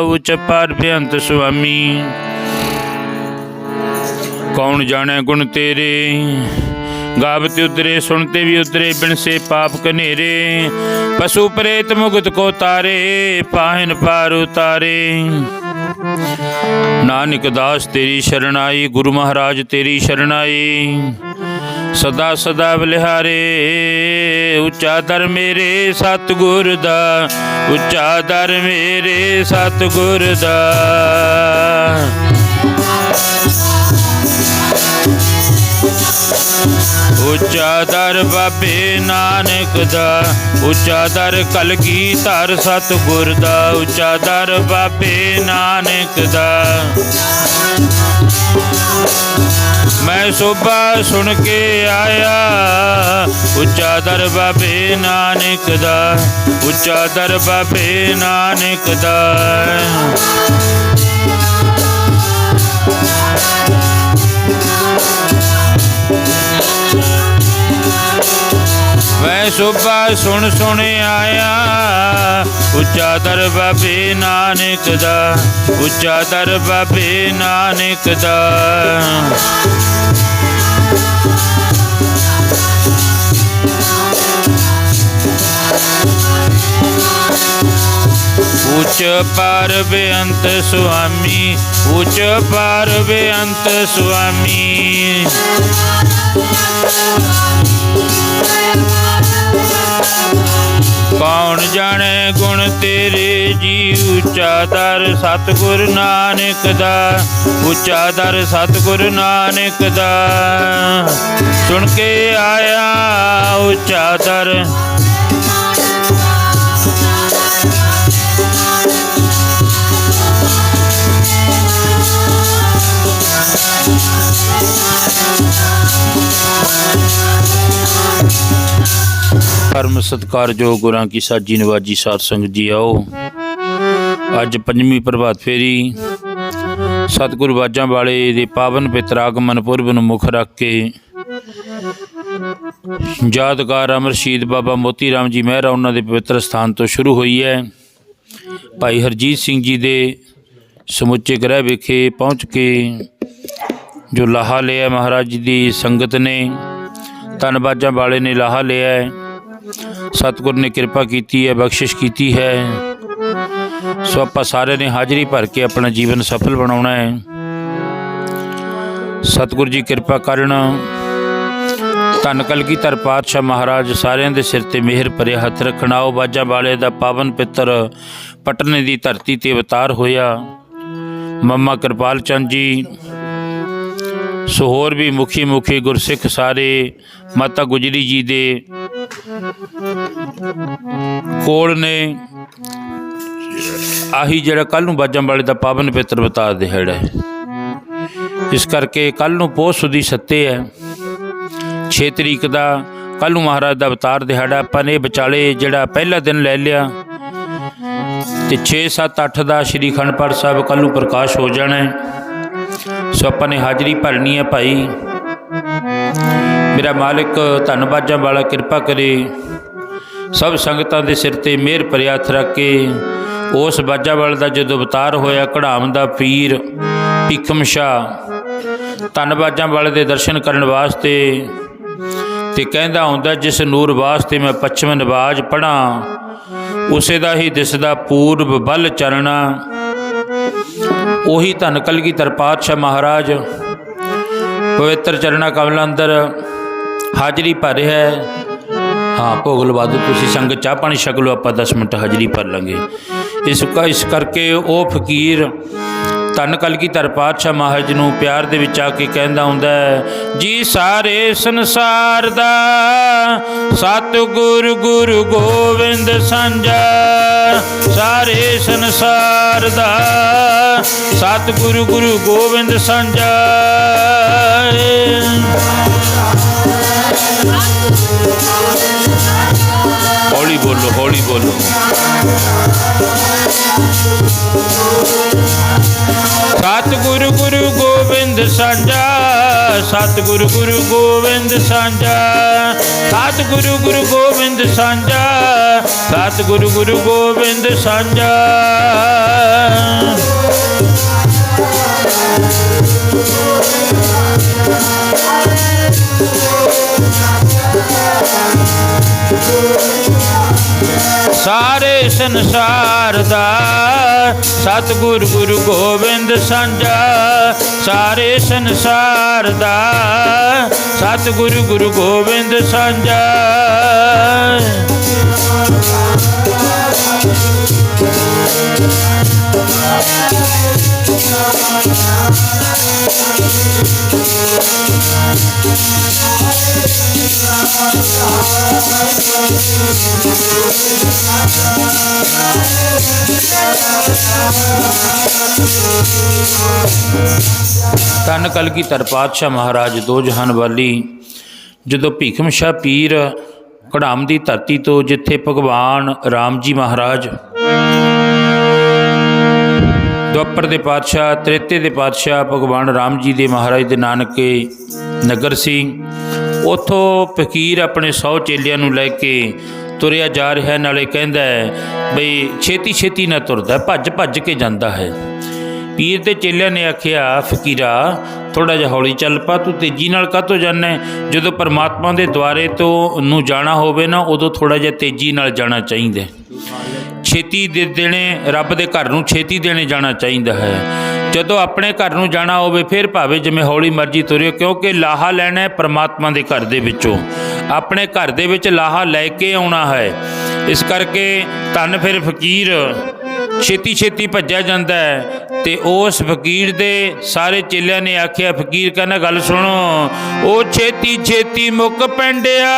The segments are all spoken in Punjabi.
ਉਚ ਪਰ ਬੇਅੰਤ ਸੁਆਮੀ। ਕੌਣ ਜਾਣੈ ਗੁਣ ਤੇਰੇ? ਗਾਵਤੇ ਉਤਰੇ, ਸੁਣਤੇ ਵੀ ਉਤਰੇ ਬਿਨ ਸੇ ਪਾਪ ਕਨੇਰੇ ਪਸ਼ੂ ਪ੍ਰੇਤ ਮੁਗਤ ਕੋ ਤਾਰੇ, ਪਾਹਨ ਪਾਰ ਉਤਾਰੇ। ਨਾਨਕ ਦਾਸ ਤੇਰੀ ਸ਼ਰਨ ਗੁਰੂ ਮਹਾਰਾਜ ਤੇਰੀ ਸ਼ਰਨ ਆਈ। ਸਦਾ ਸਦਾ ਬਲਿਹਾਰੇ ਉੱਚਾ ਦਰ ਮੇਰੇ ਸਤਿਗੁਰ ਦਾ, ਉੱਚਾ ਦਰ ਮੇਰੇ ਸਤਿਗੁਰ ਦਾ। ਉੱਚਾ ਦਰ ਬਾਬੇ ਨਾਨਕ ਦਾ, ਉੱਚਾ ਦਰ ਕਲਗੀ ਧਰ ਸਤਿਗੁਰ ਦਾ, ਉੱਚਾ ਦਰ ਬਾਬੇ ਨਾਨਕ ਦਾ। ਮੈਂ ਸੋਭਾ ਸੁਣ ਕੇ ਆਇਆ। ਉੱਚਾ ਦਰ ਬਾਬੇ ਨਾਨਕ ਦਾ, ਉੱਚਾ ਦਰ ਬਾਬੇ ਨਾਨਕ ਦਾ। ਮੈਂ ਸੋਭਾ ਸੁਣ ਸੁਣ ਆਇਆ। ਉੱਚਾ ਦਰ ਬਾਬੇ ਨਾਨਕ ਦਾ, ਉੱਚਾ ਦਰ ਬਾਬੇ ਨਾਨਕ ਦਾ। ਉੱਚ ਪਰ ਬੇਅੰਤ ਸੁਆਮੀ, ਉੱਚ ਪਰ ਬੇਅੰਤ ਸੁਆਮੀ। ਜਾਣੇ ਗੁਣ ਤੇਰੇ ਜੀ ਉੱਚਾ ਦਰ ਸਤਿਗੁਰ ਨਾਨਕ ਦਾ। ਉੱਚਾ ਦਰ ਸਤਿਗੁਰ ਨਾਨਕ ਦਾ। ਸੁਣ ਕੇ ਆਇਆ ਉੱਚਾ ਦਰ ਪਰਮ ਸਤਿਕਾਰਯੋਗ ਗੁਰਾਂ ਕੀ ਸਾਜੀ ਨਿਵਾਜੀ ਸਾਧ ਸੰਗਤ ਜੀ ਆਓ। ਅੱਜ ਪੰਜਵੀਂ ਪ੍ਰਭਾਤ ਫੇਰੀ। ਸਤਿਗੁਰੂ ਬਾਜਾਂ ਵਾਲੇ ਦੇ ਪਾਵਨ ਪਿਤਰਾਗਮਨ ਪੁਰਬ ਨੂੰ ਮੁੱਖ ਰੱਖ ਕੇ ਯਾਦਗਾਰ ਅਮਰ ਸ਼ਹੀਦ ਬਾਬਾ ਮੋਤੀ ਰਾਮ ਜੀ ਮਹਿਰਾ ਉਹਨਾਂ ਦੇ ਪਵਿੱਤਰ ਸਥਾਨ ਤੋਂ ਸ਼ੁਰੂ ਹੋਈ ਹੈ। ਭਾਈ ਹਰਜੀਤ ਸਿੰਘ ਜੀ ਦੇ ਸਮੁੱਚੇ ਗ੍ਰਹਿ ਵਿਖੇ ਪਹੁੰਚ ਕੇ ਜੋ ਲਾਹਾ ਲਿਆ ਮਹਾਰਾਜ ਜੀ ਦੀ ਸੰਗਤ ਨੇ, ਧੰਨਵਾਜ਼ਾਂ ਵਾਲੇ ਨੇ ਲਾਹਾ ਲਿਆ ਸਤਿਗੁਰ ਨੇ ਕਿਰਪਾ ਕੀਤੀ ਹੈ, ਬਖਸ਼ਿਸ਼ ਕੀਤੀ ਹੈ। ਸੋ ਆਪਾਂ ਸਾਰਿਆਂ ਨੇ ਹਾਜ਼ਰੀ ਭਰ ਕੇ ਆਪਣਾ ਜੀਵਨ ਸਫਲ ਬਣਾਉਣਾ ਹੈ। ਸਤਿਗੁਰ ਜੀ ਕਿਰਪਾ ਕਰਨ। ਧੰਨ ਕਲਗੀਧਰ ਪਾਤਸ਼ਾਹ ਮਹਾਰਾਜ ਸਾਰਿਆਂ ਦੇ ਸਿਰ ਤੇ ਮਿਹਰ ਭਰੇ ਹੱਥ ਰੱਖਣ। ਆਓ ਬਾਜਾਂ ਵਾਲੇ ਦਾ ਪਾਵਨ ਪਿੱਤਰ ਪਟਨੇ ਦੀ ਧਰਤੀ ਤੇ ਅਵਤਾਰ ਹੋਇਆ। ਮੰਮਾ ਕਿਰਪਾਲ ਚੰਦ ਜੀ, ਸੋ ਹੋਰ ਵੀ ਮੁਖੀ ਮੁਖੀ ਗੁਰਸਿੱਖ ਸਾਰੇ, ਮਾਤਾ ਗੁਜਰੀ ਜੀ ਦੇ ਕੋਲ ਨੇ ਆਹੀ ਜਿਹੜਾ ਕੱਲ ਨੂੰ ਬਾਜਾਂ ਵਾਲੇ ਦਾ ਪਾਵਨ ਪਿੱਤਰ ਬਤਾ ਦਿਹਾੜਾ ਹੈ। ਇਸ ਕਰਕੇ ਕੱਲ ਨੂੰ ਪੋਹ ਸੁਦੀ ਸੱਤੇ ਹੈ। 6 ਤਰੀਕ ਦਾ ਕੱਲ ਨੂੰ ਮਹਾਰਾਜ ਦਾ ਅਵਤਾਰ ਦਿਹਾੜਾ ਆਪਾਂ ਨੇ ਵਿਚਾਲੇ ਜਿਹੜਾ ਪਹਿਲਾ ਦਿਨ ਲੈ ਲਿਆ ਤੇ 6 7 8 ਦਾ ਸ਼੍ਰੀ ਖੰਡ ਪਾਠ ਸਾਹਿਬ ਕੱਲ ਨੂੰ ਪ੍ਰਕਾਸ਼ ਹੋ ਜਾਣਾ ਸੋ ਆਪਾਂ ਨੇ ਹਾਜ਼ਰੀ ਭਰਨੀ ਹੈ ਭਾਈ। ਮੇਰਾ ਮਾਲਕ, ਧੰਨਵਾਦਾਂ ਵਾਲਾ ਕਿਰਪਾ ਕਰੇ। ਸਭ ਸੰਗਤਾਂ ਦੇ ਸਿਰ ਤੇ ਮਿਹਰ ਭਰਿਆ ਹੱਥ ਰੱਖ ਕੇ ਉਸ ਬਾਜਾ ਵਾਲੇ ਦਾ ਜਦੋਂ ਅਵਤਾਰ ਹੋਇਆ, ਕਢਾਮ ਦਾ ਪੀਰ ਭੀਖਮ ਸ਼ਾਹ। ਧੰਨਵਾਦਾਂ ਵਾਲੇ ਦੇ ਦਰਸ਼ਨ ਕਰਨ ਵਾਸਤੇ ਤੇ ਕਹਿੰਦਾ ਹੁੰਦਾ, ਜਿਸ ਨੂਰ ਵਾਸਤੇ ਮੈਂ ਪੱਛਮ ਨਿਵਾਜ ਪੜਾਂ ਉਸੇ ਦਾ ਹੀ ਦਿਸਦਾ ਪੂਰਬ ਬਲ ਚਰਣਾ ਉਹੀ ਧੰਨ ਕਲਗੀਧਰ ਪਾਤਸ਼ਾਹ ਮਹਾਰਾਜ, ਪਵਿੱਤਰ ਚਰਣਾ ਕਮਲ ਅੰਦਰ ਹਾਜ਼ਰੀ ਭਰ ਰਿਹਾ ਹੈ। ਹਾਂ, ਭੋਗ ਲਵਾ ਦਿਓ ਤੁਸੀਂ, ਸੰਗਤ ਚਾਹ ਪਾਣੀ ਛਕ ਲਓ, ਆਪਾਂ 10 ਮਿੰਟ ਹਾਜ਼ਰੀ ਭਰ ਲਾਂਗੇ। ਇਸ ਕਾ, ਇਸ ਕਰਕੇ ਉਹ ਫਕੀਰ ਧੰਨ ਕਲਗੀਧਰ ਪਾਤਸ਼ਾਹ ਮਹਾਰਾਜ ਨੂੰ ਪਿਆਰ ਦੇ ਵਿੱਚ ਆ ਕੇ ਕਹਿੰਦਾ ਹੁੰਦਾ ਜੀ ਸਾਰੇ ਸੰਸਾਰ ਦਾ ਸਤਿਗੁਰ, ਗੁਰੂ ਗੋਬਿੰਦ ਸਾਂਝਾ। ਸਾਰੇ ਸੰਸਾਰ ਦਾ ਸਤਿਗੁਰੂ, ਗੁਰੂ ਗੋਬਿੰਦ ਸਾਂਝਾ। ਹੌਲੀ ਬੋਲੋ ਹੌਲੀ ਬੋਲੋ ਸਤਿਗੁਰੂ, ਗੁਰੂ ਗੋਬਿੰਦ ਸਾਂਝਾ, ਸਤਿਗੁਰੂ, ਗੁਰੂ ਗੋਬਿੰਦ ਸਾਂਝਾ, ਸਤਿਗੁਰੂ, ਗੁਰੂ ਗੋਬਿੰਦ ਸਾਂਝਾ, ਸਤਿਗੁਰੂ, ਗੁਰੂ ਗੋਬਿੰਦ ਸਾਂਝਾ। ਸਾਰੇ ਸੰਸਾਰ ਦਾ। ਸਤਿਗੁਰ ਗੁਰੂ ਗੋਬਿੰਦ ਸਾਂਝਾ। ਸਾਰੇ ਸੰਸਾਰ ਦਾ। ਸਤਿਗੁਰ ਗੁਰੂ ਗੋਬਿੰਦ ਸਾਂਝਾ। ਤਨ ਕਲਗੀਧਰ ਪਾਤਸ਼ਾਹ ਮਹਾਰਾਜ, ਦੋ ਜਹਾਨ ਵਾਲੀ, ਜਦੋਂ ਭੀਖਮ ਸ਼ਾਹ ਪੀਰ ਕੜਾਮ ਦੀ ਧਰਤੀ ਤੋਂ ਜਿੱਥੇ ਭਗਵਾਨ ਰਾਮ ਜੀ ਮਹਾਰਾਜ ਦੁਆਪਰ ਦੇ ਪਾਤਸ਼ਾਹ, ਤ੍ਰੇਤੇ ਦੇ ਪਾਤਸ਼ਾਹ ਭਗਵਾਨ ਰਾਮ ਜੀ ਦੇ ਮਹਾਰਾਜ ਦੇ ਨਾਨਕੇ ਨਗਰ ਸੀ ਉਥੋਂ ਫਕੀਰ ਆਪਣੇ 100 ਚੇਲਿਆਂ ਨੂੰ ਲੈ ਕੇ ਤੁਰਿਆ ਜਾ ਰਿਹਾ, ਨਾਲੇ ਕਹਿੰਦਾ ਬਈ ਛੇਤੀ ਛੇਤੀ ਨਾ ਤੁਰਦਾ, ਭੱਜ ਭੱਜ ਕੇ ਜਾਂਦਾ ਹੈ। ਪੀਰ ਦੇ ਚੇਲਿਆਂ ਨੇ ਆਖਿਆ, ਫਕੀਰਾ ਥੋੜਾ ਜਿਹਾ ਹੌਲੀ ਚੱਲ ਪਾ, ਤੂੰ ਤੇਜ਼ੀ ਨਾਲ ਕਾਹਤੋਂ ਜਾਣਾ ਹੈ? ਜਦੋਂ ਪਰਮਾਤਮਾ ਦੇ ਦੁਆਰੇ ਤੋਂ ਨੂੰ ਜਾਣਾ ਹੋਵੇ ਨਾ, ਉਦੋਂ ਥੋੜਾ ਜਿਹਾ ਤੇਜ਼ੀ ਨਾਲ ਜਾਣਾ ਚਾਹੀਦਾ ਛੇਤੀ ਦੇ ਦੇਣੇ, ਰੱਬ ਦੇ ਘਰ ਨੂੰ ਛੇਤੀ ਦੇਣੇ ਜਾਣਾ ਚਾਹੀਦਾ ਹੈ। ਜਦੋਂ ਆਪਣੇ ਘਰ ਨੂੰ ਜਾਣਾ ਹੋਵੇ, ਫਿਰ ਭਾਵੇਂ ਜਿਵੇਂ ਹੌਲੀ ਮਰਜ਼ੀ ਤੁਰਿਓ, ਕਿਉਂਕਿ ਲਾਹਾ ਲੈਣਾ ਹੈ ਪਰਮਾਤਮਾ ਦੇ ਘਰ ਦੇ ਵਿੱਚੋਂ। ਆਪਣੇ ਘਰ ਦੇ ਵਿੱਚ ਲਾਹਾ ਲੈ ਕੇ ਆਉਣਾ ਹੈ। ਇਸ ਕਰਕੇ ਧੰਨ ਫਿਰ ਫਕੀਰ ਛੇਤੀ ਛੇਤੀ ਭੱਜਿਆ ਜਾਂਦਾ ਹੈ ਤੇ ਉਸ ਫਕੀਰ ਦੇ ਸਾਰੇ ਚੇਲਿਆਂ ਨੇ ਆਖਿਆ, ਫਕੀਰ ਕਹਿੰਦਾ, ਗੱਲ ਸੁਣੋ, ਉਹ ਛੇਤੀ ਛੇਤੀ ਮੁੱਕ ਪੈਂਡਿਆ,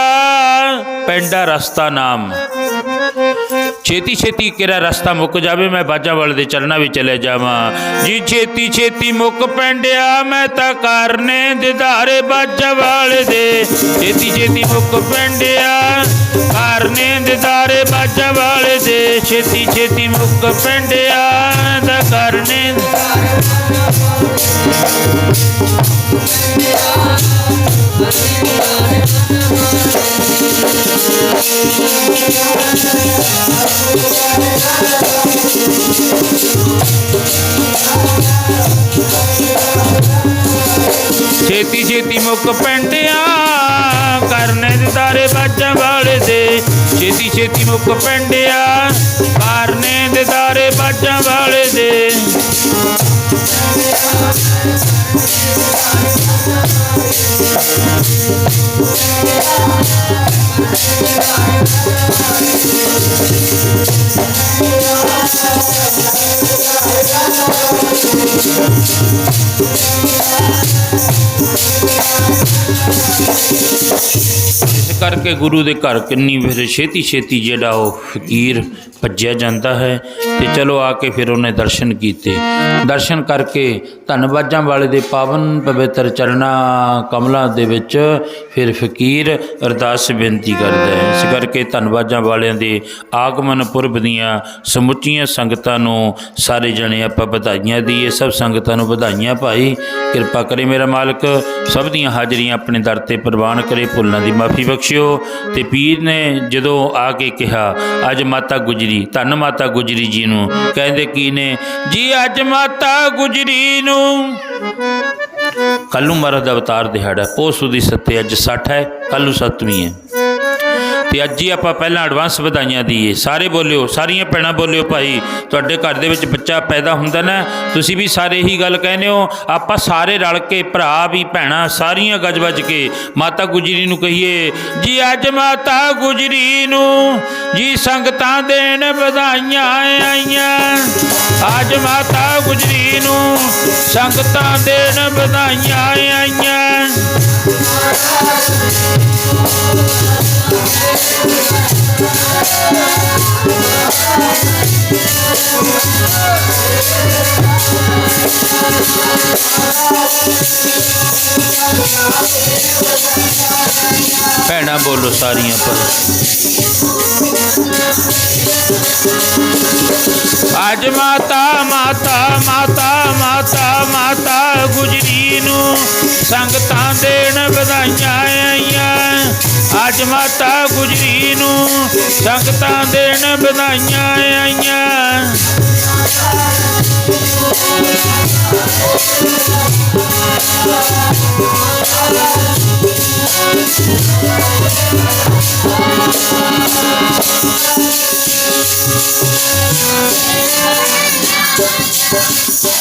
ਪੈਂਡਾ ਰਸਤਾ ਨਾਮ। ਛੇਤੀ ਛੇਤੀ ਕਿਰਾ ਰਸਤਾ ਮੁੱਕ ਜਾਵੇ, ਮੈਂ ਬਾਜਾਂ ਵਾਲੇ ਦੇ ਚਰਨਾਂ ਵਿੱਚ ਚਲੇ ਜਾਵਾਂ। ਜੀ ਛੇਤੀ ਛੇਤੀ ਮੁੱਕ ਪੈਂਡਿਆ, ਮੈਂ ਤਾਂ ਕਰਨੇ ਦਿਦਾਰੇ ਬਾਜਾਂ ਵਾਲੇ ਦੇ। ਛੇਤੀ ਛੇਤੀ ਮੁੱਕ ਪੈਂਡਿਆ, ਕਰਨੇ ਦਿਦਾਰੇ ਬਾਜਾਂ ਵਾਲੇ ਦੇ। ਛੇਤੀ ਛੇਤੀ ਮੁੱਕ ਪੈਂਡਿਆ ਤਾਂ ਕਰਨੇ ਛੇਤੀ ਛੇਤੀ ਮੁੱਕ ਪੈਂਡਿਆ ਕਰਨੇ ਦਿਦਾਰੇ ਬਾਜਾਂ ਵਾਲੇ ਦੇ ਛੇਤੀ ਛੇਤੀ ਮੁੱਕ ਪੈਂਡਿਆ ਕਰਨੇ ਦਿਦਾਰੇ ਬਾਜਾਂ ਵਾਲੇ ਦੇ ਕਰਕੇ ਗੁਰੂ ਦੇ ਘਰ ਕਿੰਨੀ ਫਿਰ ਛੇਤੀ ਛੇਤੀ ਜਿਹੜਾ ਉਹ ਫਕੀਰ ਭੱਜਿਆ ਜਾਂਦਾ ਹੈ ਤੇ ਚਲੋ ਆ ਕੇ ਫਿਰ ਉਹਨੇ ਦਰਸ਼ਨ ਕੀਤੇ। ਦਰਸ਼ਨ ਕਰਕੇ ਧੰਨਵਾਜਾਂ ਵਾਲੇ ਦੇ ਪਾਵਨ ਪਵਿੱਤਰ ਚਰਨਾਂ ਕਮਲਾਂ ਦੇ ਵਿੱਚ ਫਿਰ ਫਕੀਰ ਅਰਦਾਸ ਬੇਨਤੀ ਕਰਦਾ ਹੈ। ਇਸ ਕਰਕੇ ਧੰਨਵਾਜਾਂ ਵਾਲਿਆਂ ਦੇ ਆਗਮਨ ਪੁਰਬ ਦੀਆਂ ਸਮੁੱਚੀਆਂ ਸੰਗਤਾਂ ਨੂੰ ਸਾਰੇ ਜਣੇ ਆਪਾਂ ਵਧਾਈਆਂ ਦਈਏ ਸਭ ਸੰਗਤਾਂ ਨੂੰ ਵਧਾਈਆਂ ਭਾਈ। ਕਿਰਪਾ ਕਰੇ ਮੇਰਾ ਮਾਲਕ, ਸਭ ਦੀਆਂ ਹਾਜ਼ਰੀਆਂ ਆਪਣੇ ਦਰ ਤੇ ਪ੍ਰਵਾਨ ਕਰੇ, ਭੁੱਲਾਂ ਦੀ ਮਾਫੀ ਬਖਸ਼ਿਓ। ਤੇ ਪੀਰ ਨੇ ਜਦੋਂ ਆ ਕੇ ਕਿਹਾ, ਅੱਜ ਮਾਤਾ ਗੁਜਰੀ ਧੰਨ ਮਾਤਾ ਗੁਜਰੀ ਜੀ ਨੂੰ। ਕਹਿੰਦੇ ਕੀ ਨੇ? ਜੀ ਅੱਜ ਮਾਤਾ ਗੁਜਰੀ ਨੂੰ। ਕੱਲੂ ਮਹਾਰਾਜ ਦਾ ਅਵਤਾਰ ਦਿਹਾੜਾ ਪੋਸੂ ਦੀ ਸੱਤੇ ਅੱਜ 60 ਹੈ ਕੱਲੂ ਨੂੰ ਸੱਤਵੀਂ ਹੈ। ਤੇ ਅੱਜ ਹੀ ਆਪਾਂ ਪਹਿਲਾਂ ਐਡਵਾਂਸ ਵਧਾਈਆਂ ਦਈਏ ਸਾਰੇ ਬੋਲਿਓ, ਸਾਰੀਆਂ ਭੈਣਾਂ ਬੋਲਿਓ, ਭਾਈ, ਤੁਹਾਡੇ ਘਰ ਦੇ ਵਿੱਚ ਬੱਚਾ ਪੈਦਾ ਹੁੰਦਾ ਨਾ, ਤੁਸੀਂ ਵੀ ਸਾਰੇ ਇਹੀ ਗੱਲ ਕਹਿੰਦੇ ਹੋ, ਆਪਾਂ ਸਾਰੇ ਰਲ ਕੇ ਭਰਾ ਵੀ ਭੈਣਾਂ ਸਾਰੀਆਂ ਗੱਜ ਵੱਜ ਕੇ ਮਾਤਾ ਗੁਜਰੀ ਨੂੰ ਕਹੀਏ, ਜੀ ਅੱਜ ਮਾਤਾ ਗੁਜਰੀ ਨੂੰ ਜੀ ਸੰਗਤਾਂ ਦੇਣ ਵਧਾਈਆਂ ਆਈਆਂ। ਅੱਜ ਮਾਤਾ ਗੁਜਰੀ ਨੂੰ ਸੰਗਤਾਂ ਦੇਣ ਵਧਾਈਆਂ ਆਈਆਂ। Thank you. ਭੈਣਾ ਬੋਲੋ ਸਾਰੀਆਂ ਪਰ। ਅੱਜ ਮਾਤਾ ਮਾਤਾ ਮਾਤਾ ਮਾਤਾ ਮਾਤਾ ਗੁਜਰੀ ਨੂੰ ਸੰਗਤਾਂ ਦੇਣ ਵਧਾਈਆਂ ਆਈਆਂ। ਅੱਜ ਮਾਤਾ ਗੁਜਰੀ ਨੂੰ ਸੰਗਤਾਂ ਦੇਣ ਵਧਾਈਆਂ ਆਈਆਂ। ਸੋ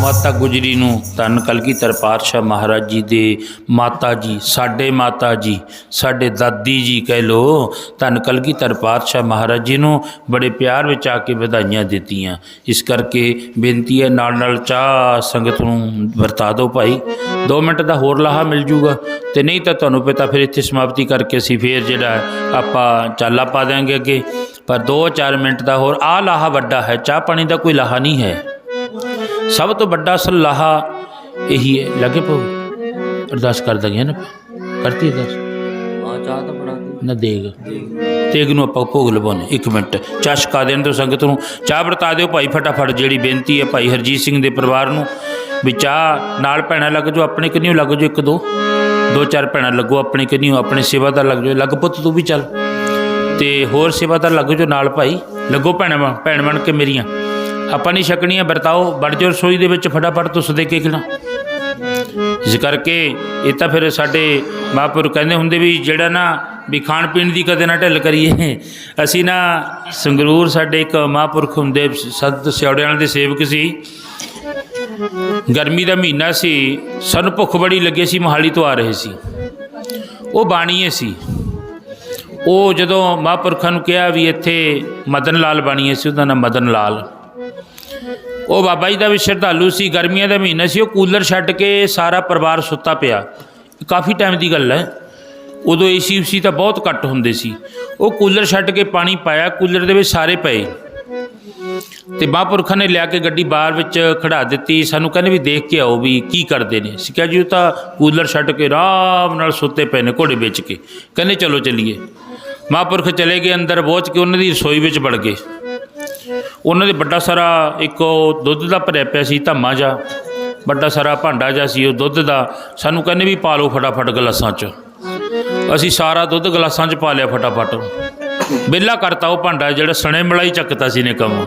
ਮਾਤਾ ਗੁਜਰੀ ਨੂੰ ਧੰਨ ਕਲਗੀਧਰ ਪਾਤਸ਼ਾਹ ਮਹਾਰਾਜ ਜੀ ਦੇ ਮਾਤਾ ਜੀ, ਸਾਡੇ ਮਾਤਾ ਜੀ, ਸਾਡੇ ਦਾਦੀ ਜੀ ਕਹਿ ਲੋ, ਧੰਨ ਕਲਗੀਧਰ ਪਾਤਸ਼ਾਹ ਮਹਾਰਾਜ ਜੀ ਨੂੰ ਬੜੇ ਪਿਆਰ ਵਿੱਚ ਆ ਕੇ ਵਧਾਈਆਂ ਦਿੱਤੀਆਂ। ਇਸ ਕਰਕੇ ਬੇਨਤੀ ਹੈ ਨਾਲ ਨਾਲ ਚਾਹ ਸੰਗਤ ਨੂੰ ਵਰਤਾ ਦਿਓ ਭਾਈ। 2 ਮਿੰਟ ਦਾ ਹੋਰ ਲਾਹਾ ਮਿਲ ਜੂਗਾ। ਤੇ ਨਹੀਂ ਤਾਂ ਤੁਹਾਨੂੰ ਪਤਾ ਫਿਰ ਇੱਥੇ ਸਮਾਪਤੀ ਕਰਕੇ ਅਸੀਂ ਫੇਰ ਜਿਹੜਾ ਆਪਾਂ ਚਾਲਾ ਪਾ ਦਿਆਂਗੇ ਅੱਗੇ। ਪਰ 2-4 ਮਿੰਟ ਦਾ ਹੋਰ ਆ ਲਾਹਾ ਵੱਡਾ ਹੈ, ਚਾਹ ਪਾਣੀ ਦਾ ਕੋਈ ਲਾਹਾ ਨਹੀਂ ਹੈ। ਸਭ ਤੋਂ ਵੱਡਾ ਅਸਲ ਲਾਹਾ ਇਹੀ ਹੈ। ਲੱਗੇ ਪੋ ਅਰਦਾਸ ਕਰ ਦਗੇ ਨਾ ਕਰਤੀ ਅਰਦਾਸ? ਚਾਹ ਤਾਂ ਬਣਾ ਦੀ। ਨਾ ਦੇਗ। ਤੇਗ ਨੂੰ ਆਪਾਂ ਭੋਗ ਲਵਾਉਣੇ ਇੱਕ ਮਿੰਟ। ਚਾਹ ਛਕਾ ਦੇਣ ਤੋਂ ਸੰਗਤ ਨੂੰ। ਚਾਹ ਵਰਤਾ ਦਿਓ ਭਾਈ ਫਟਾਫਟ ਜਿਹੜੀ ਬੇਨਤੀ ਹੈ ਭਾਈ ਹਰਜੀਤ ਸਿੰਘ ਦੇ ਪਰਿਵਾਰ ਨੂੰ। ਵੀ ਚਾਹ ਨਾਲ ਭੈਣਾਂ ਲੱਗ ਜੋ ਆਪਣੇ ਕਿੰਨੀ ਲੱਗ ਜੋ ਇੱਕ ਦੋ। ਦੋ ਚਾਰ ਭੈਣਾਂ ਲੱਗੋ ਆਪਣੇ ਕਿੰਨੀ ਆਪਣੇ ਸੇਵਾਦਾਰ ਲੱਗ ਜੋ ਲੱਗ ਪੁੱਤ ਤੂੰ ਵੀ ਚੱਲ। ਤੇ ਹੋਰ ਸੇਵਾਦਾਰ ਲੱਗ ਜੋ ਨਾਲ ਭਾਈ। ਲੱਗੋ ਭੈਣਾਂ ਭੈਣ ਬਣ ਕੇ ਮੇਰੀਆਂ। ਆਪਾਂ ਨਹੀਂ ਛਕਣੀਆਂ, ਵਰਤਾਓ। ਬੜ ਜੋ ਰਸੋਈ ਦੇ ਵਿੱਚ, ਫਟਾਫਟ ਤੁਸ ਦੇ ਕੇ ਖਿਲਾ। ਇਸ ਕਰਕੇ ਇਹ ਤਾਂ ਫਿਰ ਸਾਡੇ ਮਹਾਂਪੁਰ ਕਹਿੰਦੇ ਹੁੰਦੇ ਵੀ ਜਿਹੜਾ ਨਾ ਵੀ ਖਾਣ ਪੀਣ ਦੀ ਕਦੇ ਨਾ ਢਿੱਲ ਕਰੀਏ। ਅਸੀਂ ਨਾ ਸੰਗਰੂਰ ਸਾਡੇ ਇੱਕ ਮਹਾਂਪੁਰਖ ਹੁੰਦੇ ਸਤ ਸਿਉੜਿਆਂ ਦੇ ਸੇਵਕ ਸੀ। ਗਰਮੀ ਦਾ ਮਹੀਨਾ ਸੀ। ਸਾਨੂੰ ਭੁੱਖ ਬੜੀ ਲੱਗੀ ਸੀ ਮੋਹਾਲੀ ਤੋਂ ਆ ਰਹੇ ਸੀ। ਉਹ ਬਾਣੀਏ ਸੀ। ਉਹ ਜਦੋਂ ਮਹਾਂਪੁਰਖਾਂ ਨੂੰ ਕਿਹਾ ਵੀ ਇੱਥੇ ਮਦਨ ਲਾਲ ਬਾਣੀਏ ਸੀ, ਉਹਦਾ ਨਾਮ ਮਦਨ ਲਾਲ। ਉਹ ਬਾਬਾ ਜੀ ਦਾ ਵੀ ਸ਼ਰਧਾਲੂ ਸੀ, ਗਰਮੀਆਂ ਦਾ ਮਹੀਨਾ ਸੀ, ਉਹ ਕੂਲਰ ਛੱਡ ਕੇ ਸਾਰਾ ਪਰਿਵਾਰ ਸੁੱਤਾ ਪਿਆ। ਕਾਫੀ ਟਾਈਮ ਦੀ ਗੱਲ ਹੈ। ਉਦੋਂ ਏਸੀ ਉਸੀ ਤਾਂ ਬਹੁਤ ਘੱਟ ਹੁੰਦੇ ਸੀ। ਉਹ ਕੂਲਰ ਛੱਡ ਕੇ ਪਾਣੀ ਪਾਇਆ, ਕੂਲਰ ਦੇ ਵਿੱਚ ਸਾਰੇ ਪਏ। ਤੇ ਮਹਾਂਪੁਰਖਾਂ ਨੇ ਲਿਆ ਕੇ ਗੱਡੀ ਬਾਹਰ ਵਿੱਚ ਖੜਾ ਦਿੱਤੀ। ਸਾਨੂੰ ਕਹਿੰਦੇ ਵੀ ਦੇਖ ਕੇ ਆਓ ਵੀ ਕੀ ਕਰਦੇ ਨੇ। ਅਸੀਂ ਕਿਹਾ ਜੀ, ਉਹ ਤਾਂ ਕੂਲਰ ਛੱਡ ਕੇ ਆਰਾਮ ਨਾਲ ਸੁੱਤੇ ਪਏ ਨੇ ਘੋੜੇ ਵੇਚ ਕੇ। ਕਹਿੰਦੇ ਚਲੋ ਚੱਲੀਏ। ਮਹਾਂਪੁਰਖ ਚਲੇ ਗਏ ਅੰਦਰ, ਪਹੁੰਚ ਕੇ ਉਹਨਾਂ ਦੀ ਰਸੋਈ ਵਿੱਚ ਵੜ ਗਏ। ਉਹਨਾਂ ਦੇ ਵੱਡਾ ਸਾਰਾ ਇੱਕ ਉਹ ਦੁੱਧ ਦਾ ਭਰਿਆ ਪਿਆ ਸੀ, ਧੰਮਾ ਜਾ ਵੱਡਾ ਸਾਰਾ ਭਾਂਡਾ ਜਾ ਸੀ ਉਹ ਦੁੱਧ ਦਾ। ਸਾਨੂੰ ਕਹਿੰਦੇ ਵੀ ਪਾ ਲਓ ਫਟਾਫਟ ਗਲਾਸਾਂ 'ਚ। ਅਸੀਂ ਸਾਰਾ ਦੁੱਧ ਗਲਾਸਾਂ 'ਚ ਪਾ ਲਿਆ ਫਟਾਫਟ। ਵਿਹਲਾ ਕਰਤਾ ਉਹ ਭਾਂਡਾ ਜਿਹੜਾ ਸਣੇ ਮਲਾਈ ਚੱਕਤਾ ਸੀ ਨੇ ਕੰਮ।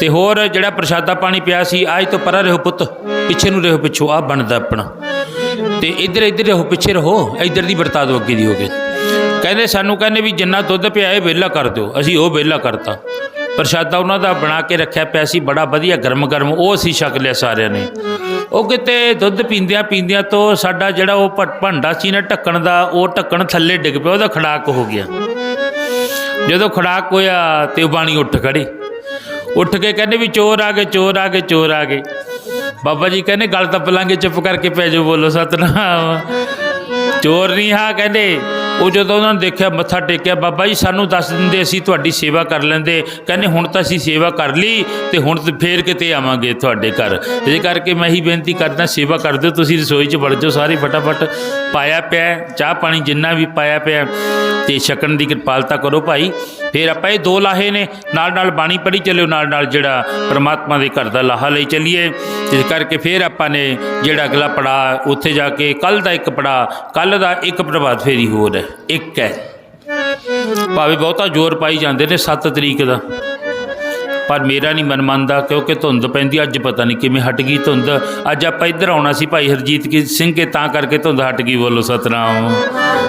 ਤੇ ਹੋਰ ਜਿਹੜਾ ਪ੍ਰਸ਼ਾਦਾ ਪਾਣੀ ਪਿਆ ਸੀ ਅੱਜ ਤੋਂ ਪਰਾਂ ਰਹੋ ਪੁੱਤ। ਪਿੱਛੇ ਨੂੰ ਰਹੋ ਪਿੱਛੋਂ ਆ ਬਣਦਾ ਆਪਣਾ। ਤੇ ਇੱਧਰ ਇੱਧਰ ਰਹੋ, ਪਿੱਛੇ ਰਹੋ। ਇੱਧਰ ਦੀ ਵਰਤਾ ਦਿਓ ਅੱਗੇ ਦੀ ਹੋ ਗਈ ਕਹਿੰਦੇ ਸਾਨੂੰ ਕਹਿੰਦੇ ਵੀ ਜਿੰਨਾ ਦੁੱਧ ਪਿਆ ਇਹ ਵਿਹਲਾ ਕਰ ਦਿਓ। ਅਸੀਂ ਉਹ ਵਿਹਲਾ ਕਰਤਾ। ਪ੍ਰਸ਼ਾਦਾ ਉਹਨਾਂ ਦਾ ਬਣਾ ਕੇ ਰੱਖਿਆ ਪਿਆ ਸੀ, ਬੜਾ ਵਧੀਆ ਗਰਮ ਗਰਮ ਉਹ ਅਸੀਂ ਛਕ ਲਿਆ ਸਾਰਿਆਂ ਨੇ। ਉਹ ਕਿਤੇ ਦੁੱਧ ਪੀਂਦਿਆਂ ਪੀਂਦਿਆਂ ਤੋਂ ਸਾਡਾ ਜਿਹੜਾ ਉਹ ਭਾਂਡਾ ਸੀ ਨਾ ਢੱਕਣ ਦਾ, ਉਹ ਢੱਕਣ ਥੱਲੇ ਡਿੱਗ ਪਿਆ, ਉਹਦਾ ਖੜਾਕ ਹੋ ਗਿਆ। ਜਦੋਂ ਖੜਾਕ ਹੋਇਆ ਤੇ ਉਹ ਬਾਣੀ ਉੱਠ ਖੜੀ। ਉੱਠ ਕੇ ਕਹਿੰਦੇ ਵੀ ਚੋਰ ਆ ਗਏ, ਚੋਰ ਆ ਗਏ, ਚੋਰ ਆ ਗਏ। ਬਾਬਾ ਜੀ ਕਹਿੰਦੇ ਗੱਲ ਤਾਂ ਪਲਾਂਗੇ, ਚੁੱਪ ਕਰਕੇ ਪੈ ਜਾਓ, ਬੋਲੋ ਸਤਨਾਮ। ਚੋਰ ਨਹੀਂ ਹਾਂ ਕਹਿੰਦੇ। ਉਹ ਜਦੋਂ ਉਹਨਾਂ ਨੇ ਦੇਖਿਆ, ਮੱਥਾ ਟੇਕਿਆ, ਬਾਬਾ ਜੀ ਸਾਨੂੰ ਦੱਸ ਦਿੰਦੇ, ਅਸੀਂ ਤੁਹਾਡੀ ਸੇਵਾ ਕਰ ਲੈਂਦੇ। ਕਹਿੰਦੇ, ਹੁਣ ਤਾਂ ਅਸੀਂ ਸੇਵਾ ਕਰ ਲਈ ਤੇ ਹੁਣ ਤੇ ਫੇਰ ਕਿਤੇ ਆਵਾਂਗੇ ਤੁਹਾਡੇ ਘਰ। ਇਹ ਕਰਕੇ ਮੈਂ ਹੀ ਬੇਨਤੀ ਕਰਦਾ, ਸੇਵਾ ਕਰ ਦਿਓ, ਤੁਸੀਂ ਰਸੋਈ 'ਚ ਵੜ ਜਾਓ, ਸਾਰੇ ਫਟਾਫਟ ਪਾਇਆ ਪਿਆ ਚਾਹ ਪਾਣੀ ਜਿੰਨਾ ਵੀ ਪਾਇਆ ਪਿਆ ਤੇ ਛਕਣ ਦੀ ਕਿਰਪਾਲਤਾ ਕਰੋ ਭਾਈ। ਫਿਰ ਆਪਾਂ ਇਹ ਦੋ ਲਾਹੇ ਨੇ ਨਾਲ ਨਾਲ ਬਾਣੀ ਪੜ੍ਹੀ ਚੱਲਿਓ ਨਾਲ ਨਾਲ ਜਿਹੜਾ ਪ੍ਰਮਾਤਮਾ ਦੇ ਘਰ ਦਾ ਲਾਹਾ ਲਈ ਚੱਲੀਏ। ਇਸ ਕਰਕੇ ਫਿਰ ਆਪਾਂ ਨੇ ਜਿਹੜਾ ਅਗਲਾ ਪੜਾ ਉੱਥੇ ਜਾ ਕੇ ਕੱਲ ਦਾ ਇੱਕ ਪੜਾ ਕੱਲ ਦਾ ਇੱਕ ਪ੍ਰਭਾਤ ਫੇਰੀ ਹੋਰ ਹੈ। ਇੱਕ ਹੈ। ਭਾਵੇਂ ਬਹੁਤਾ ਜ਼ੋਰ ਪਾਈ ਜਾਂਦੇ ਨੇ 7 ਤਰੀਕ ਦਾ। ਪਰ ਮੇਰਾ ਨਹੀਂ ਮਨ ਮੰਨਦਾ ਕਿਉਂਕਿ ਧੁੰਦ ਪੈਂਦੀ, ਅੱਜ ਪਤਾ ਨਹੀਂ ਕਿਵੇਂ ਹਟ ਗਈ ਧੁੰਦ। ਅੱਜ ਆਪਾਂ ਇੱਧਰ ਆਉਣਾ ਸੀ ਭਾਈ ਹਰਜੀਤ ਸਿੰਘ ਕੇ, ਤਾਂ ਕਰਕੇ ਧੁੰਦ ਹਟ ਗਈ ਬੋਲੋ ਸਤਨਾਮ।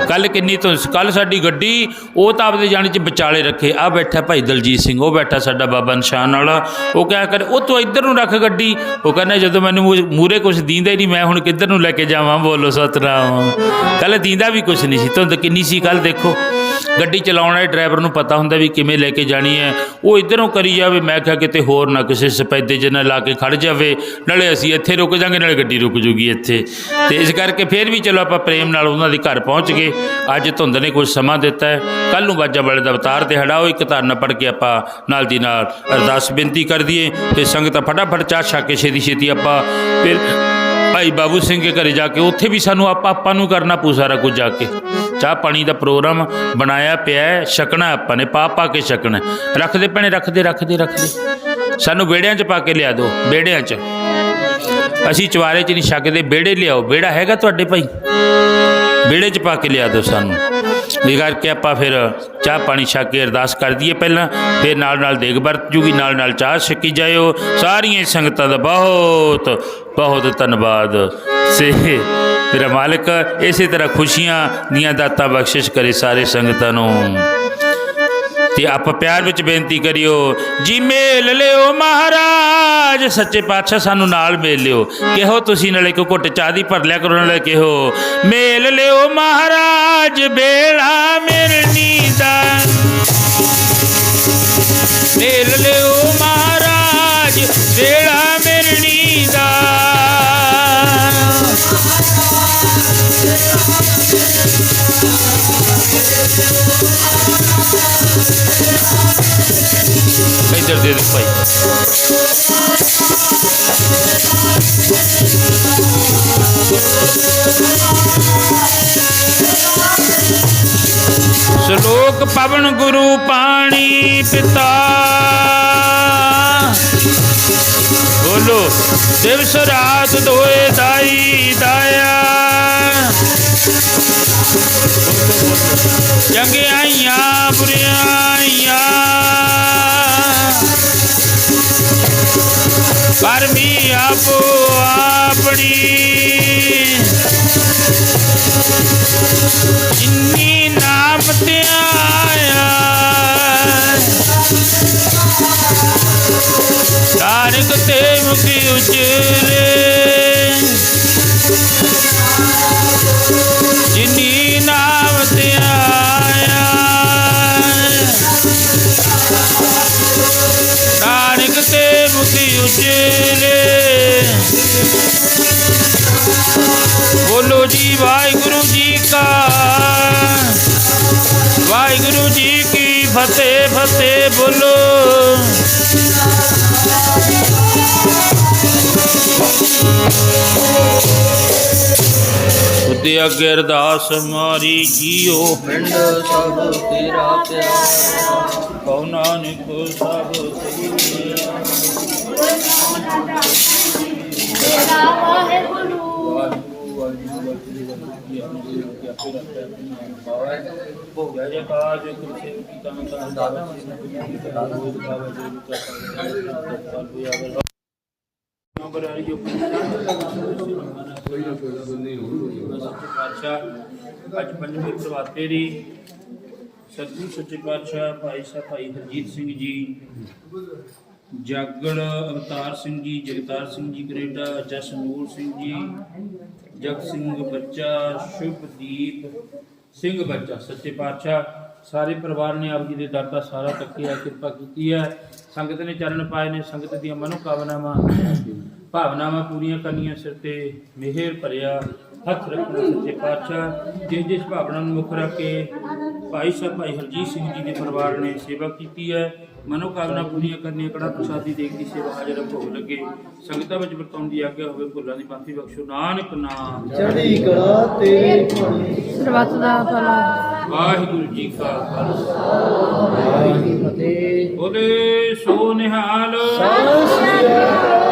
ਕੱਲ ਕਿੰਨੀ ਧੁੰਦ ਕੱਲ ਸਾਡੀ ਗੱਡੀ, ਉਹ ਤਾਂ ਆਪਦੇ ਜਾਣੇ ਚ ਵਿਚਾਲੇ ਰੱਖੇ। ਆ ਬੈਠਾ ਭਾਈ ਦਲਜੀਤ ਸਿੰਘ, ਉਹ ਬੈਠਾ ਸਾਡਾ ਬਾਬਾ ਨਿਸ਼ਾਨ ਵਾਲਾ। ਉਹ ਕਿਹਾ ਕਰ, ਉਹ ਤੂੰ ਇੱਧਰ ਨੂੰ ਰੱਖ ਗੱਡੀ। ਉਹ ਕਹਿੰਦਾ, ਜਦੋਂ ਮੈਨੂੰ ਮੂਰੇ ਕੁਝ ਦੀਂਦਾ ਹੀ ਨਹੀਂ, ਮੈਂ ਹੁਣ ਕਿੱਧਰ ਨੂੰ ਲੈ ਕੇ ਜਾਵਾਂ? ਬੋਲੋ ਸਤਨਾਮ। ਕੱਲ ਦੀਂਦਾ ਵੀ ਕੁਝ ਨਹੀਂ ਸੀ, ਧੁੰਦ ਕਿੰਨੀ ਸੀ ਕੱਲ ਦੇਖੋ। ਗੱਡੀ ਚਲਾਉਣ ਵਾਲੇ ਡਰਾਈਵਰ ਨੂੰ ਪਤਾ ਹੁੰਦਾ ਵੀ ਕਿਵੇਂ ਲੈ ਕੇ ਜਾਣੀ ਹੈ। ਉਹ ਇਧਰੋਂ ਕਰੀ ਜਾਵੇ, ਮੈਂ ਕਿਹਾ ਕਿਤੇ ਹੋਰ ਨਾ ਕਿਸੇ ਸਪੈਦੇ 'ਚ ਨਾ ਲਾ ਕੇ ਖੜ ਜਾਵੇ। ਨਾਲੇ ਅਸੀਂ ਇੱਥੇ ਰੁਕ ਜਾਾਂਗੇ, ਨਾਲੇ ਗੱਡੀ ਰੁਕ ਜੂਗੀ ਇੱਥੇ। ਤੇ ਇਸ ਕਰਕੇ ਫਿਰ ਵੀ ਚਲੋ ਆਪਾਂ ਪ੍ਰੇਮ ਨਾਲ ਉਹਨਾਂ ਦੇ ਘਰ ਪਹੁੰਚ ਗਏ। ਅੱਜ ਧੁੰਦ ਨੇ ਕੁਝ ਸਮਾਂ ਦਿੱਤਾ ਹੈ। ਕੱਲ ਨੂੰ ਬਾਜਾ ਵਾਲੇ ਦਾ ਅਵਤਾਰ ਦਿਹਾੜਾ ਉਹ ਇੱਕ ਧਰਨ ਪੜ ਕੇ ਆਪਾਂ ਨਾਲ ਦੀ ਨਾਲ ਅਰਦਾਸ ਬੇਨਤੀ ਕਰ ਦਈਏ। ਤੇ ਸੰਗਤ ਫਟਾਫਟ ਚਾਹ ਛੱਕ ਕੇ ਛੇਤੀ ਛੇਤੀ ਆਪਾਂ ਫਿਰ ਭਾਈ ਬਾਬੂ ਸਿੰਘ ਦੇ ਘਰੇ ਜਾ ਕੇ ਉੱਥੇ ਵੀ ਸਾਨੂੰ ਆਪਾਂ ਆਪਾਂ ਨੂੰ ਕਰਨਾ ਪਊ ਸਾਰਾ ਕੁਝ ਜਾ ਕੇ। ਚਾਹ ਪਾਣੀ ਦਾ ਪ੍ਰੋਗਰਾਮ ਬਣਾਇਆ ਪਿਆ ਹੈ, ਛਕਣਾ ਆਪਾਂ ਨੇ, ਪਾ ਪਾ ਕੇ ਛਕਣਾ ਰੱਖਦੇ ਭੈਣੇ, ਰੱਖਦੇ ਰੱਖਦੇ ਰੱਖਦੇ। ਸਾਨੂੰ ਵਿਹੜਿਆਂ 'ਚ ਪਾ ਕੇ ਲਿਆ ਦਿਓ, ਵਿਹੜਿਆਂ 'ਚ। ਅਸੀਂ ਚਵਾਰੇ 'ਚ ਨਹੀਂ ਛਕਦੇ, ਵਿਹੜੇ ਲਿਆਓ। ਵਿਹੜਾ ਹੈਗਾ ਤੁਹਾਡੇ ਭਾਈ? ਵਿਹੜੇ 'ਚ ਪਾ ਕੇ ਲਿਆ ਦਿਓ ਸਾਨੂੰ। ਇਹ ਕਰਕੇ ਆਪਾਂ ਫਿਰ ਚਾਹ ਪਾਣੀ ਛਕ ਕੇ ਅਰਦਾਸ ਕਰ ਦਈਏ ਪਹਿਲਾਂ, ਫਿਰ ਨਾਲ ਨਾਲ ਦੇਗ ਵਰਤ ਜੂਗੀ ਨਾਲ ਨਾਲ ਚਾਹ ਛਕੀ ਜਾਇਓ। ਸਾਰੀਆਂ ਸੰਗਤਾਂ ਦਾ ਬਹੁਤ ਬਹੁਤ ਧੰਨਵਾਦ। ਸੇ ਮੇਰਾ ਮਾਲਕ ਇਸੇ ਤਰ੍ਹਾਂ ਖੁਸ਼ੀਆਂ ਦੀਆਂ ਦਾਤਾਂ ਬਖਸ਼ਿਸ਼ ਕਰੇ ਸਾਰੇ ਸੰਗਤਾਂ ਨੂੰ। ਤੇ ਆਪ ਪਿਆਰ ਵਿੱਚ ਬੇਨਤੀ ਕਰਿਓ, ਜੀ ਮੇਲ ਲਿਓ ਮਹਾਰਾਜ, ਸੱਚੇ ਪਾਤਸ਼ਾਹ ਸਾਨੂੰ ਨਾਲ ਮੇਲ ਲਿਓ। ਕਿਹੋ ਤੁਸੀਂ ਨਾਲੇ ਕੋ ਘੁੱਟ ਚਾਹ ਦੀ ਭਰ ਲਿਆ ਕਰੋ, ਨਾਲੇ ਕਿਹੋ, ਮੇਲ ਲਿਓ ਮਹਾਰਾਜ ਬੇੜਾ ਮਿਰਨੀ ਦਾ ਮੇਲ ਲਿਓ ਮਹਾਰਾਜ ਬੇੜਾ ਮਿਰਨੀ ਦਾ ਇੱਧਰ ਦੇ ਦੇ ਭਾਈ। ਸ਼ਲੋਕ ਪਵਨ ਗੁਰੂ ਪਾਣੀ ਪਿਤਾ। ਬੋਲੋ ਦਿਵਸ ਰਾਤ ਦੋਏ ਦਾਈ ਦਾਇਆ। ਚੰਗਿਆਈਆਂ ਬੁਰਿਆਈਆਂ ਕਰਮੀ ਆਪੋ ਆਪਣੀ। ਜਿਨੀ ਨਾਮ ਤੇ ਆਇਆ ਤਾਰਕ ਤੇ ਮੁਖੀ ਉਚਰੇ। ਵਾਹਿਗੁਰੂ ਜੀ ਕਾ। ਵਾਹਿਗੁਰੂ ਜੀ ਕੀ ਫਤਿਹ ਫਤਿਹ ਬੋਲੋ। ਉਤੇ ਅੱਗੇ ਅਰਦਾਸ ਮਾਰੀ ਜੀਓ। ਪਿੰਡ ਸਭ ਤੇਰਾ ਪਿਆਰ। ਕਉ ਨਾਨਕ ਸਭ ਤੇਰੀ। ਤੇਰਾ ਵਾਹਿਗੁਰੂ ਜੈ ਜੈਕਾਰ ਜੋ ਕੀ ਤਾਂ ਤਾਂ ਦਾਦਾ ਨੰਬਰ ਆ ਜੋ ਪਾਤਸ਼ਾਹ ਅੱਜ ਪੰਜਵੇਂ ਪ੍ਰਭਾਤੇ ਦੀ ਸਤਿਗੁਰੂ ਸੱਚੇ ਪਾਤਸ਼ਾਹ ਭਾਈ ਸਾਹਿਬ ਭਾਈ ਹਰਜੀਤ ਸਿੰਘ ਜੀ ਜਾਗੜ ਅਵਤਾਰ ਸਿੰਘ ਜੀ, ਜਗਤਾਰ ਸਿੰਘ ਜੀ, ਕੈਨੇਡਾ ਜਸਨੂਰ ਸਿੰਘ ਜੀ ਜਗ ਸਿੰਘ ਬੱਚਾ ਸ਼ੁਭਦੀਪ ਸਿੰਘ ਬੱਚਾ, ਸੱਚੇ ਪਾਤਸ਼ਾਹ, ਸਾਰੇ ਪਰਿਵਾਰ ਨੇ ਆਪ ਜੀ ਦੇ ਦਰ ਦਾ ਸਾਰਾ ਤੱਕਿਆ, ਕਿਰਪਾ ਕੀਤੀ ਹੈ। ਸੰਗਤ ਨੇ ਚਰਨ ਪਾਏ ਨੇ, ਸੰਗਤ ਦੀਆਂ ਮਨੋਕਾਮਨਾਵਾਂ, ਭਾਵਨਾਵਾਂ ਪੂਰੀਆਂ ਕਰਨੀਆਂ, ਸਿਰ ਤੇ ਮਿਹਰ ਭਰਿਆ, ਹੱਥ ਰੱਖਣਾ ਸੱਚੇ ਪਾਤਸ਼ਾਹ। ਜਿਸ ਜਿਸ ਭਾਵਨਾ ਨੂੰ ਮੁੱਖ ਰੱਖ ਕੇ ਭਾਈ ਸਾਹਿਬ ਭਾਈ ਹਰਜੀਤ ਸਿੰਘ ਜੀ ਦੇ ਪਰਿਵਾਰ ਨੇ ਸੇਵਾ ਕੀਤੀ ਹੈ। ਮਨੋਕਾਮਨਾ ਪੂਰੀਆਂ ਕਰਨੀਆਂ ਕੜਾ ਪ੍ਰਸਾਦੀ ਦੇਖ ਦੀ ਸੇਵਾ ਹਾਜ਼ਰ ਭੋਗ ਲੱਗੇ। ਸੰਗਤਾਂ ਵਿੱਚ ਵਰਤਾਉਣ ਦੀ ਆਗਿਆ ਹੋਵੇ ਭੁੱਲਾਂ ਦੀ ਮਾਫੀ ਬਖਸ਼ੋ। ਨਾਨਕ ਨਾਮ। ਚੜ੍ਹਦੀ ਕਲਾ ਤੇਰੀ ਬਾਣੀ ਸਰਬੱਤ ਦਾ ਭਲਾ। ਵਾਹਿਗੁਰੂ ਜੀ ਕਾ ਖਾਲਸਾ। ਫਤਿਹ। ਬੋਲੇ ਸੋ ਨਿਹਾਲ। ਸਤਿ ਸ੍ਰੀ ਅਕਾਲ